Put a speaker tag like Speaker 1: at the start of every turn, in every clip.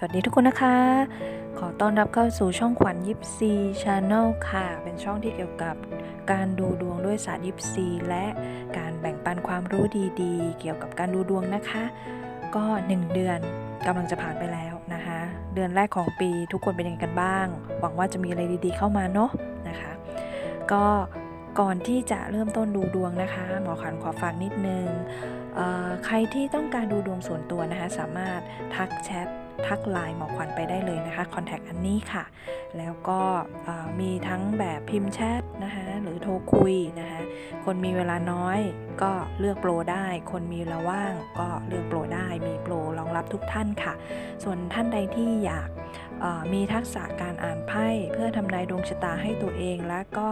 Speaker 1: สวัสดีทุกคนนะคะ ขอต้อนรับเข้าสู่ช่องขวัญยิปซีชาแนลค่ะ เป็นช่องที่เกี่ยวกับการดูดวงด้วยศาสตร์ยิปซีและการแบ่งปันความรู้ดีๆ เกี่ยวกับการดูดวงนะคะ ก็ 1 เดือนกำลังจะผ่านไปแล้วนะคะ เดือนแรกของปีทุกคนเป็นยังไงกันบ้าง หวังว่าจะมีอะไรดีๆ เข้ามาเนาะนะคะ ก็ก่อนที่จะเริ่มต้นดูดวงนะคะ หมอขวัญขอฝากนิดนึงเอ่อใครที่ต้องการดูดวงส่วนตัวนะคะ สามารถทักแชท ทักไลน์หมอควันไปได้เลยนะคะคอนแทคอันนี้ค่ะ แล้วก็มีทั้งแบบพิมพ์แชทนะคะหรือโทรคุยนะคะคนมีเวลาน้อยก็เลือกโปรได้ คนมีเวลาว่างก็เลือกโปรได้ มีโปรรองรับทุกท่านค่ะ ส่วนท่านใดที่อยาก มีทักษะการอ่านไพ่เพื่อทำนายดวงชะตาให้ตัวเอง และก็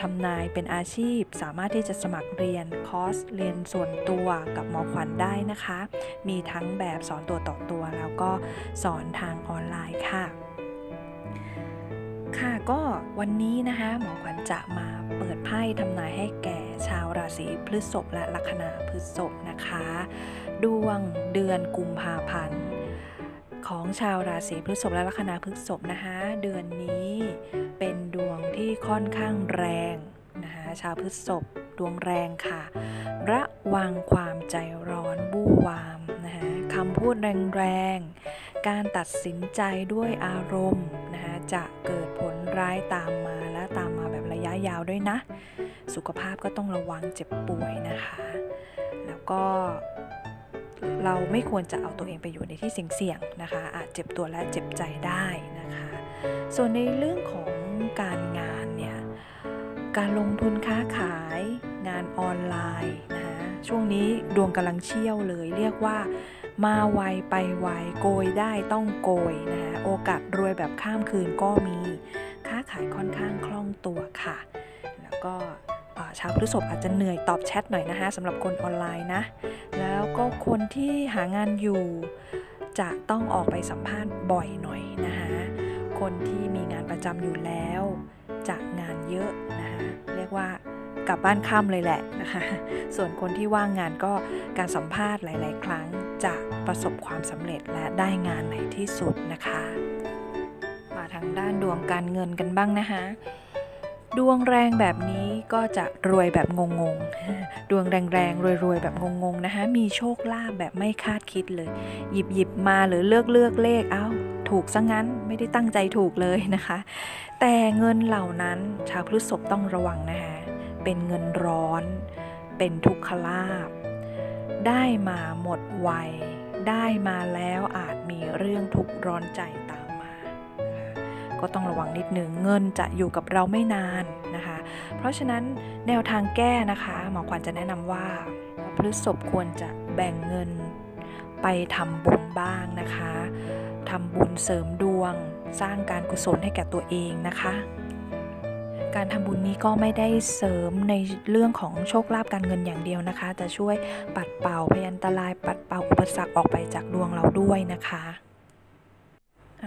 Speaker 1: ทำนายเป็นอาชีพ สามารถที่จะสมัครเรียนคอร์สเรียนส่วนตัวกับหมอขวัญได้นะคะ มีทั้งแบบสอนตัวต่อตัวแล้วก็สอนทางออนไลน์ค่ะ ค่ะก็วันนี้นะคะหมอขวัญจะมาเปิดไพ่ทำนายให้แก่ชาวราศีพฤษภและลัคนาพฤษภนะคะ ดวงเดือนกุมภาพันธ์ ของชาวราศีพฤษภและลัคนาพฤษภนะคะ เดือนนี้เป็นดวงที่ค่อนข้างแรงนะคะชาวพฤษภดวงแรงค่ะ ระวังความใจร้อนบู้วามนะคะคำพูดแรงๆ การตัดสินใจด้วยอารมณ์นะคะจะเกิดผลร้ายตามมาและตามมาแบบระยะยาวด้วยนะ สุขภาพก็ต้องระวังเจ็บป่วยนะคะ แล้วก็ เราไม่ควรจะเอาตัวเองไปอยู่ในที่เสี่ยงๆนะคะ อาจเจ็บตัวและเจ็บใจได้นะคะ ส่วนในเรื่องของการงานเนี่ย การลงทุนค้าขายงานออนไลน์นะคะช่วงนี้ดวงกำลังเชี่ยวเลยเรียกว่ามาไวไปไวโกยได้ต้องโกยนะคะโอกาสรวยแบบข้ามคืนก็มี ค้าขายค่อนข้างคล่องตัวค่ะ แล้วก็เอ่อชาวพฤษภอาจจะเหนื่อยตอบแชทหน่อยนะคะสำหรับคนออนไลน์นะ แล้วก็คนที่หางานอยู่ จะต้องออกไปสัมภาษณ์บ่อยหน่อยนะคะคนที่มีงานประจำอยู่แล้วจะงานเยอะนะคะเรียกว่ากลับบ้านค่ำเลยแหละนะคะส่วนคนที่ว่างงานก็การสัมภาษณ์หลาย ๆ ครั้งจะประสบความสำเร็จและได้งานในที่สุดนะคะ มาทางด้านดวงการเงินกันบ้างนะคะ ดวงแรงแบบนี้ก็จะรวยแบบงงๆ ดวงแรงๆ รวยๆ แบบงงๆ นะคะ มีโชคลาภแบบไม่คาดคิดเลย หยิบหยิบมาหรือเลือกเลือกเลข เอ้า ถูกซะงั้น ไม่ได้ตั้งใจถูกเลยนะคะ แต่เงินเหล่านั้นชาวพฤษภต้องระวังนะคะ เป็นเงินร้อน เป็นทุกขลาภ ได้มาหมดไว ได้มาแล้วอาจมีเรื่องทุกข์ร้อนใจตาม ก็ต้องระวังนิดหนึ่งเงินจะอยู่กับเราไม่นานนะคะ เพราะฉะนั้นแนวทางแก้นะคะหมอขวัญจะแนะนำว่าพฤษภควรจะแบ่งเงินไปทำบุญบ้างนะคะทำบุญเสริมดวง สร้างการกุศลให้แก่ตัวเองนะคะการทำบุญนี้ก็ไม่ได้เสริมในเรื่องของโชคลาภการเงินอย่างเดียวนะคะ จะช่วยปัดเป่าพยันตราย ปัดเป่าอุปสรรคออกไปจากดวงเราด้วยนะคะ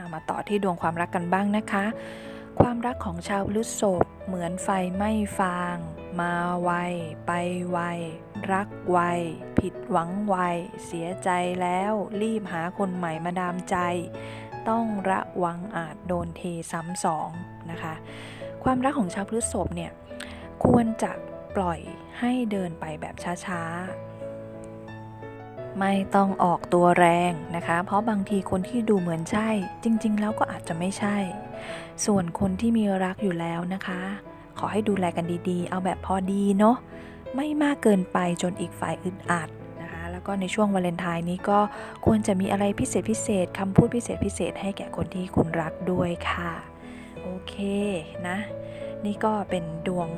Speaker 1: ามาต่อที่ดวงความรักกันบ้างนะคะ ความรักของชาวพฤษภเหมือนไฟไม้ฟาง มาไว ไปไว รักไว ผิดหวังไว เสียใจแล้ว รีบหาคนใหม่มาดามใจ ต้องระวังอาจโดนเทซ้ำสองนะคะ ความรักของชาวพฤษภเนี่ยควรจะปล่อยให้เดินไปแบบช้าๆ ไม่ต้องออกตัวแรงนะคะ เพราะบางทีคนที่ดูเหมือนใช่ จริง ๆ แล้วก็อาจจะไม่ใช่ ส่วนคนที่มีรักอยู่แล้วนะคะ ขอให้ดูแลกันดีๆ เอาแบบพอดีเนาะไม่มากเกินไปจนอีกฝ่ายอึดอัดนะคะ แล้วก็ในช่วงวาเลนไทน์นี้ก็ควรจะมีอะไรพิเศษพิเศษคำพูดพิเศษพิเศษให้แก่คนที่คุณรักด้วยค่ะ โอเคนะ นี่ก็เป็นดวง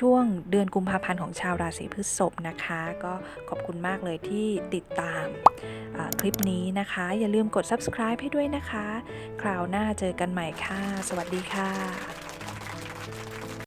Speaker 1: ช่วงเดือนกุมภาพันธ์ของชาวราศีพฤษภนะคะ ก็ขอบคุณมากเลยที่ติดตามคลิปนี้นะคะ อย่าลืมกด subscribe ให้ด้วยนะคะ คราวหน้าเจอกันใหม่ค่ะ สวัสดีค่ะ